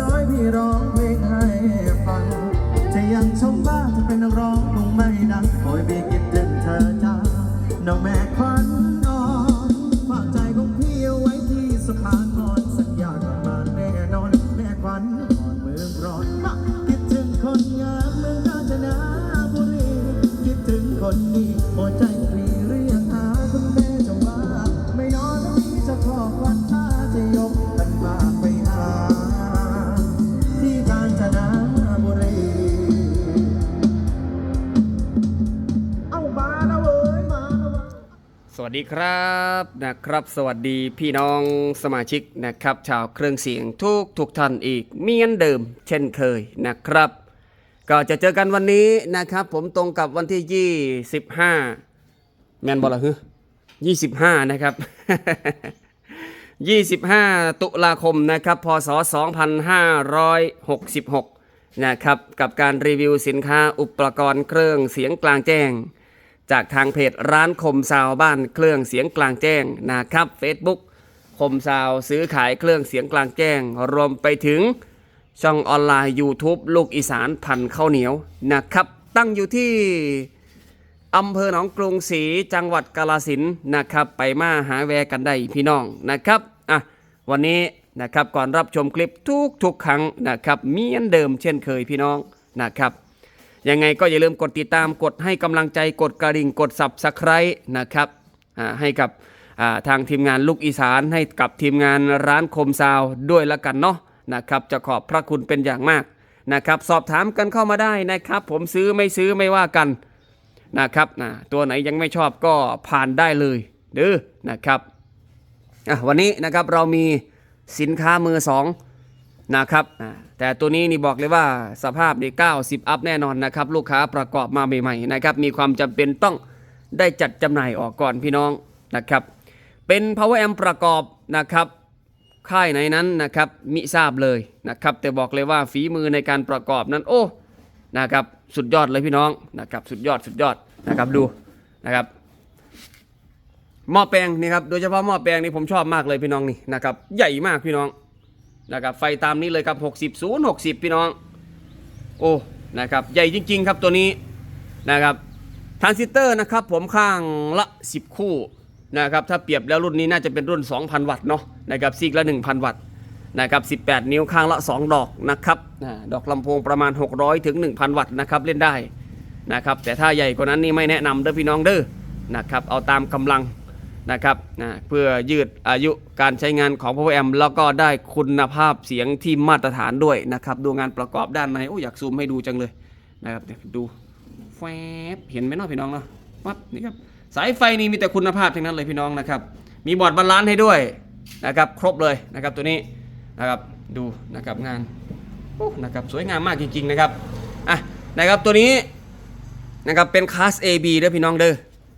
น้อยพี่ร้องเพลงให้ฟัง จะยังชมว่าจะเป็นนักร้องคงไม่ดังโอยพี่คิดถึงเธอจ้าน้องแม่ควันอ่อนฝากใจของพี่เอาไว้ที่สะพานนอนสัญญาณมาแน่นอน แม่ควันอ่อนเมืองร้อนคิดถึงคนงามเมืองกาญจนบุรีคิดถึงคนดีหัวใจ สวัสดีครับนะครับ สวัสดีพี่น้องสมาชิกนะครับ ชาวเครื่องเสียงทุกทุกท่านอีกเมียนเดิม เช่นเคยนะครับ ก็จะเจอกันวันนี้นะครับ ผมตรงกับวันที่ 25 แมนบอลเหรอฮึ25นะครับ 25 ตุลาคมนะครับ พศ 2566 นะครับ กับการรีวิวสินค้าอุปกรณ์เครื่องเสียงกลางแจ้ง จากทางเพจร้านคมซาวบ้านเครื่องเสียงกลางแจ้งนะครับ Facebook คมซาวซื้อขายเครื่องเสียงกลางแจ้ง รวมไปถึงช่องออนไลน์ YouTube ลูกอีสานพันข้าวเหนียวนะครับ ตั้งอยู่ที่อำเภอหนองกรุงศรีจังหวัดกาลสินนะครับ ไปมาหาแวกันได้พี่น้องนะครับอะวันนี้นะครับก่อนรับชมคลิปทุกทุกๆครั้งนะครับเมียนเดิมเช่นเคยพี่น้องนะครับ ยังไงก็อย่าลืมกดติดตามกดให้กำลังใจกดกระดิ่งกด subscribe นะครับให้กับทางทีมงานลูกอีสานให้กับทีมงานร้านคมซาวด้วยละกันเนาะนะครับจะขอบพระคุณเป็นอย่างมากนะครับสอบถามกันเข้ามาได้นะครับ ผมซื้อไม่ซื้อไม่ว่ากันนะครับนะตัวไหนยังไม่ชอบก็ผ่านได้เลยเด้อนะครับวันนี้นะครับเรามีสินค้ามือสองนะครับ แต่ตัวนี้นี่บอกเลยว่าสภาพนี่90 อัพแน่นอนนะครับ ลูกค้าประกอบมาใหม่ๆนะครับมีความจำเป็นต้องได้จัดจำหน่ายออกก่อนพี่น้องนะครับ เป็น power amp ประกอบนะครับค่ายไหนนั้นนะครับมิทราบเลยนะครับ แต่บอกเลยว่าฝีมือในการประกอบนั้นโอ้นะครับสุดยอดเลยพี่น้องนะครับสุดยอดสุดยอดนะครับดูนะครับหม้อแปลงนี่ครับโดยเฉพาะหม้อแปลงนี่ผมชอบมากเลยพี่น้องนี่นะครับใหญ่มากพี่น้อง นะครับไฟตามนี้เลยครับ60 0 60 พี่น้อง โอ้นะครับใหญ่จริง ๆ ครับตัวนี้นะครับทรานซิสเตอร์นะครับผมข้างละ 10 คู่นะครับถ้าเปรียบแล้วรุ่นนี้น่าจะเป็นรุ่น 2,000 วัตต์เนาะนะครับซีกละ 1,000 วัตต์นะครับ18 นิ้วข้างละ 2 ดอกนะครับดอกลำโพงประมาณ 600ถึง1,000 วัตต์นะครับเล่นได้นะครับแต่ถ้าใหญ่กว่านั้นนี่ไม่แนะนำเด้อพี่น้องเด้อนะครับเอาตามกำลัง นะครับอ่าเพื่อยืดอายุการใช้งานของ Power Amp แล้วก็ได้คุณภาพเสียงที่มาตรฐานด้วยนะครับดูงานประกอบด้านในโอ้อยากซูมให้ดูจังเลยนะครับดูแฟบเห็นไหมเนาะพี่น้องเนาะวับนี่ครับสายไฟนี่มีแต่คุณภาพทั้งนั้นเลยพี่น้องนะครับ มีบอร์ดบาลานซ์ให้ด้วยนะครับ ครบเลยนะครับตัวนี้นะครับดูนะครับงานโอ้นะครับสวยงามมากจริง ๆนะครับอะนะครับตัวนี้นะครับเป็นคลาส AB เด้อพี่น้องเด้อ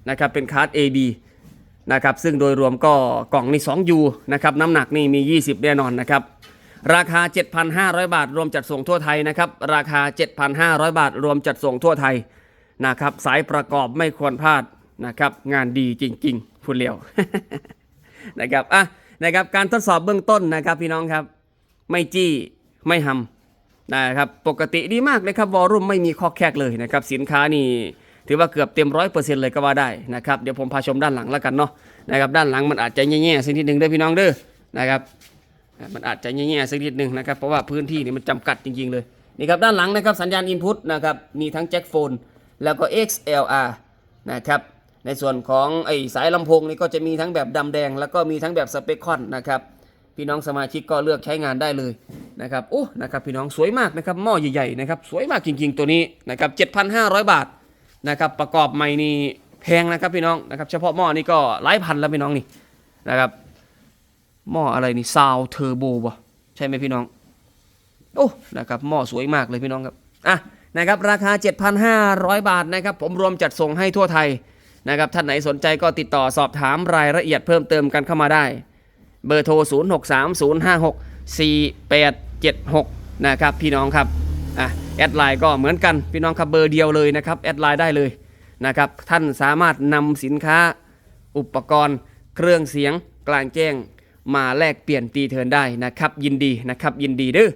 นะครับเป็นคลาส AB นะครับซึ่งโดยรวมก็กล่องนี่ 2U นะครับน้ำหนักนี่มี 20 แน่นอนนะครับราคา 7,500 บาท รวมจัดส่งทั่วไทยนะครับราคา 7,500 บาท รวมจัดส่งทั่วไทยนะครับสายประกอบไม่ควรพลาดนะครับงานดีจริงๆพูดเร็วนะครับอะนะครับการทดสอบเบื้องต้นนะครับพี่น้องครับไม่จี้ไม่หำนะครับปกติดีมากเลยครับวอลลุ่มไม่มีข้อแคกเลยนะครับสินค้านี่ ถือว่าเกือบเต็มร้อยเปอร์เซ็นต์เลยก็ว่าได้นะครับเดี๋ยวผมพาชมด้านหลังแล้วกันเนาะนะครับด้านหลังมันอาจจะแง่ๆสักนิดหนึ่งเด้อพี่น้องเด้อนะครับมันอาจจะแง่ๆสักนิดหนึ่งนะครับเพราะว่าพื้นที่นี่มันจำกัดจริงๆเลยนี่ครับด้านหลังนะครับสัญญาณอินพุตนะครับมีทั้งแจ็คโฟนแล้วก็ XLR นะครับในส่วนของไอ้สายลำโพงนี่ก็จะมีทั้งแบบดำแดง แล้วก็มีทั้งแบบสเปคคอนนะครับพี่น้องสมาชิกก็เลือกใช้งานได้เลยนะครับโอ้นะครับพี่น้องสวยมากนะครับหม้อใหญ่ๆนะครับสวยมากจริง ๆ ตัวนี้นะครับ7,500 บาท นะครับประกอบใหม่นี่แพงนะครับพี่น้องนะครับเฉพาะหม้อนี่ก็หลายพันแล้วพี่น้องนี่นะครับหม้ออะไรนี่ซาวเทอร์โบบ่ใช่ไหมพี่น้องโอ้นะครับหม้อสวยมากเลยพี่น้องครับอะนะครับราคา 7,500 บาทนะครับผมรวมจัดส่งให้ทั่วไทยนะครับท่านไหนสนใจก็ติดต่อสอบถามรายละเอียดเพิ่มเติมกันเข้ามาได้ เบอร์โทร 0630564876 นะครับพี่น้องครับอะ แอดไลน์ก็เหมือนกันพี่น้องครับเบอร์เดียวเลยนะครับแอดไลน์ได้เลยนะครับท่านสามารถนำสินค้าอุปกรณ์ เครื่องเสียงกลางแจ้งมาแลกเปลี่ยนตีเทินได้นะครับ ยินดีนะครับยินดีด้อ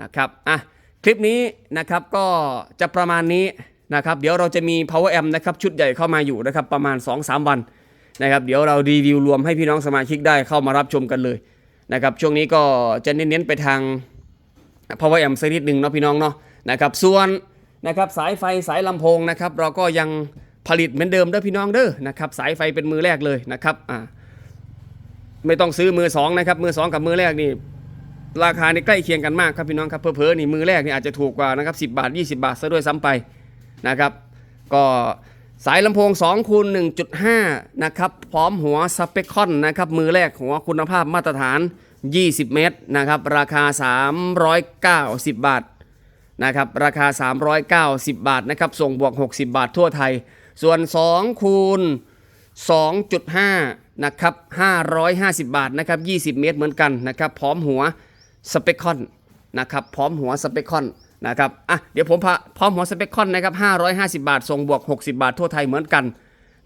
นะครับอะคลิปนี้นะครับก็จะประมาณนี้นะครับเดี๋ยวเราจะมี power amp นะครับชุดใหญ่เข้ามาอยู่นะครับประมาณ 2-3 วันนะครับเดี๋ยวเรารีวิวรวมให้พี่น้องสมาชิกได้เข้ามารับชมกันเลยนะครับช่วงนี้ก็จะเน้นๆไปทาง power amp สักนิดหนึ่งเนาะพี่น้องเนาะ นะครับส่วนนะครับสายไฟสายลำโพงนะครับเราก็ยังผลิตเหมือนเดิมเด้อพี่น้องเด้อนะครับสายไฟเป็นมือแรกเลยนะครับอ่าไม่ต้องซื้อมือสองนะครับมือสองกับมือแรกนี่ราคาในใกล้เคียงกันมากครับพี่น้องครับเพอๆนี่มือแรกนี่อาจจะถูกกว่านะครับ10 บาท 20 บาทซะด้วยซ้ำไปนะครับ ก็สายลำโพง2คูณ1.5นะครับพร้อมหัวสเปคคอนนะครับมือแรกหัวคุณภาพมาตรฐาน 20 เมตรนะครับราคา 390 บาท นะครับราคา 390 บาทนะครับส่งบวก 60 บาททั่วไทย ส่วน 2 คูณ 2.5 นะครับ 550 บาทนะครับ 20 เมตรเหมือนกันนะครับพร้อมหัวสเปคคอนนะครับพร้อมหัวสเปคคอนนะครับอะเดี๋ยวผมพาพร้อมหัวสเปคคอนนะครับ 550 บาท ส่งบวก 60 บาททั่วไทยเหมือนกัน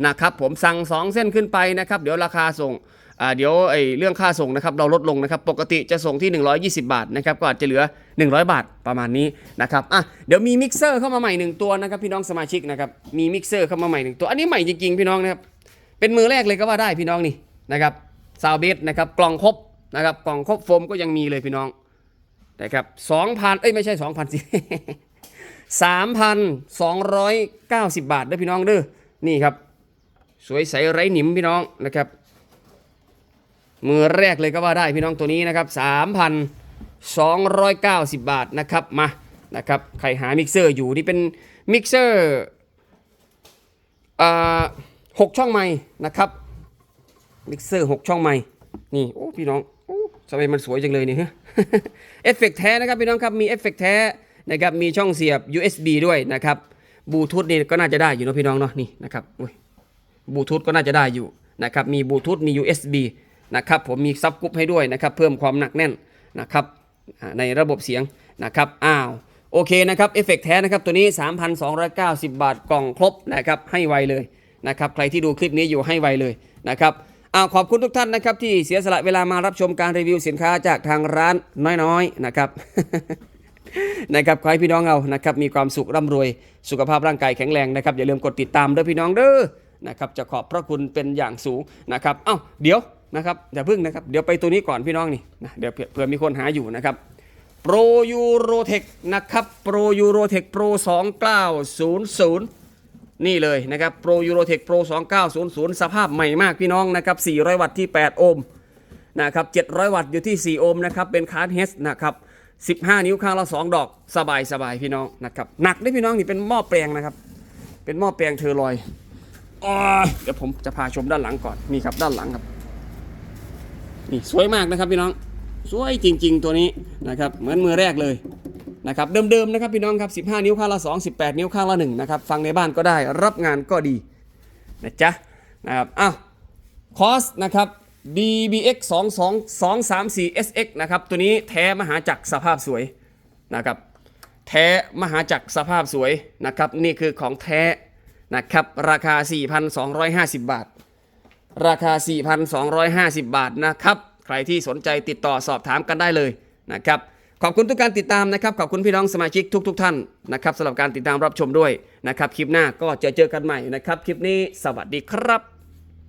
นะครับผมสั่ง 2 เส้นขึ้นไปนะครับ เดี๋ยวราคาส่ง อ่าเดี๋ยวไอ้เรื่องค่าส่งนะครับเราลดลงนะครับปกติจะส่งที่ 120 บาทนะครับก็อาจจะเหลือ 100 บาทประมาณนี้นะครับอะเดี๋ยวมีมิกเซอร์เข้ามาใหม่หนึ่งตัวนะครับพี่น้องสมาชิกนะครับมีมิกเซอร์เข้ามาใหม่หนึ่งตัวอันนี้ใหม่จริงๆพี่น้องนะครับเป็นมือแรกเลยก็ว่าได้พี่น้องนี่นะครับซาวเบสนะครับกล่องครบนะครับกล่องครบโฟมก็ยังมีเลยพี่น้องนะครับสองพันเอ้ยไม่ใช่สองพันสิสามพันสองร้อยเก้าสิบบาทเด้อพี่น้องเด้อนี่ครับสวยใสไร้หนิมพี่น้องนะครับ มือแรกเลยก็ว่าได้พี่น้องตัวนี้นะครับสามพันสองร้อยเก้าสิบบาทนะครับมานะครับใครหามิกเซอร์อยู่นี่เป็นมิกเซอร์หกช่องไม้นะครับมิกเซอร์หกช่องไม้นี่โอ้พี่น้องโอ้ทำไมมันสวยจังเลยนี่ฮะเอฟเฟกต์แท้นะครับพี่น้องครับมีเอฟเฟกต์แท้นะครับมีช่องเสียบ USB ด้วยนะครับบลูทูธนี่ก็น่าจะได้อยู่นะพี่น้องเนาะนี่นะครับบลูทูธก็น่าจะได้อยู่นะครับมีบลูทูธมี USB นะครับผมมีซับกรุ๊ปให้ด้วยนะครับเพิ่มความหนักแน่นนะครับในระบบเสียงนะครับอ้าวโอเคนะครับเอฟเฟกต์แท้นะครับตัวนี้ 3,290 บาทกล่องครบนะครับให้ไวเลยนะครับใครที่ดูคลิปนี้อยู่ให้ไวเลยนะครับอ้าวขอบคุณทุกท่านนะครับที่เสียสละเวลามารับชมการรีวิวสินค้าจากทางร้านน้อยๆนะครับนะครับขอให้พี่น้องเรานะครับมีความสุขร่ำรวยสุขภาพร่างกายแข็งแรงนะครับอย่าลืมกดติดตามด้วยพี่น้องเด้อนะครับจะขอบพระคุณเป็นอย่างสูงนะครับเอ้าเดี๋ยว นะครับอย่าพึ่งนะครับ เดี๋ยวไปตัวนี้ก่อนพี่น้องนี่นะเดี๋ยวเผื่อมีคนหาอยู่นะครับโปรยูโรเทคนะครับโปรยูโรเทคโปร2900 นี่เลยนะครับโปรยูโรเทคโปร2900 สภาพใหม่มากพี่น้องนะครับ 400 วัตต์ที่ 8 โอห์มนะครับ 700 วัตต์อยู่ที่ 4 โอห์มนะครับ เป็นคาร์ดเฮสนะครับ 15 นิ้วข้างละ 2 ดอกสบายสบายพี่น้องนะครับ หนักด้วยพี่น้องนี่เป็นหม้อแปลงนะครับ เป็นหม้อแปลงเทอร์ลอยเดี๋ยวผมจะพาชมด้านหลังก่อนนี่ครับด้านหลังครับ นี่สวยมากนะครับพี่น้องสวยจริง ๆ ตัวนี้นะครับเหมือนมือแรกเลยนะครับเดิมๆนะครับพี่น้องครับ 15 นิ้วข้างละ 2 18 นิ้วข้างละ1นะครับฟังในบ้านก็ได้รับงานก็ดีนะจ๊ะนะครับอ้าวคอสนะครับ DBX 2 2 2 3 4 SX นะครับตัวนี้แท้มหาจักรสภาพสวยนะครับแท้มหาจักรสภาพสวยนะครับนี่คือของแท้นะครับราคา 4,250 บาท ราคา 4,250 บาทนะครับ ใครที่สนใจติดต่อสอบถามกันได้เลยนะครับ ขอบคุณทุกการติดตามนะครับ ขอบคุณพี่น้องสมาชิกทุก ๆท่านนะครับสำหรับการติดตามรับชมด้วยนะครับ คลิปหน้าก็จะเจอกันใหม่นะครับ คลิปนี้สวัสดีครับ